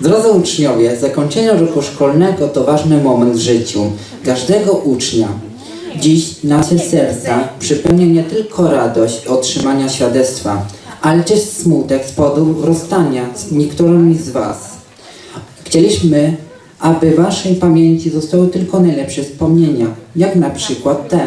Drodzy uczniowie, zakończenie roku szkolnego to ważny moment w życiu każdego ucznia. Dziś nasze serca przypełnia nie tylko radość otrzymania świadectwa, ale też smutek z powodu rozstania z niektórymi z Was. Chcieliśmy, aby Waszej pamięci zostały tylko najlepsze wspomnienia, jak na przykład te.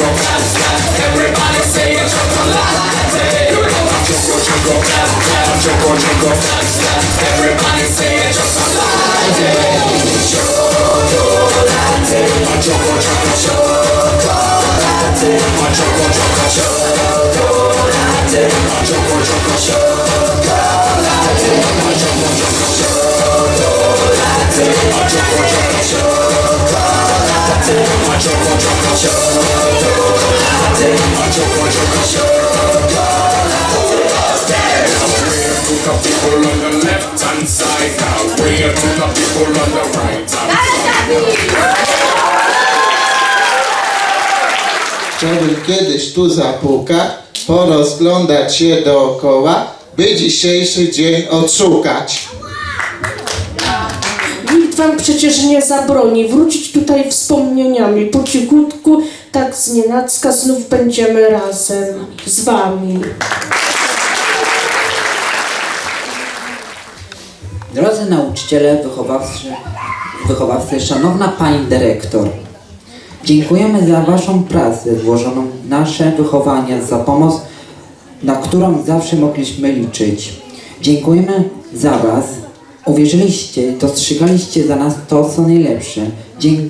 Choco. Everybody say a chocolate. Choco, choco. Choco, choco. Everybody say a chocolate. Chocolate. Choco, choco, chocolate. Choco, choco, chocolate. Choco, choco, chocolate. Choco, choco, chocolate. Choco, choco, chocolate. People on the Chciałbym kiedyś tu zapukać, porozglądać się dookoła, by dzisiejszy dzień odszukać. Wam przecież nie zabroni wrócić tutaj wspomnieniami. Po cichutku, tak z nienacka znów będziemy razem z wami. Drodzy nauczyciele, wychowawcy, wychowawcy, szanowna pani dyrektor, dziękujemy za waszą pracę włożoną w nasze wychowanie, za pomoc, na którą zawsze mogliśmy liczyć. Dziękujemy za was. Uwierzyliście, dostrzegaliście za nas to, co najlepsze. Dzięki,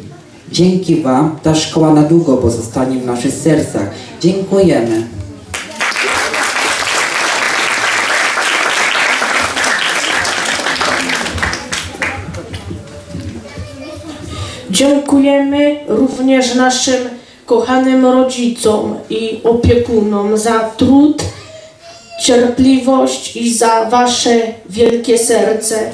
dzięki wam ta szkoła na długo pozostanie w naszych sercach. Dziękujemy. Dziękujemy również naszym kochanym rodzicom i opiekunom za trud, cierpliwość i za wasze wielkie serce.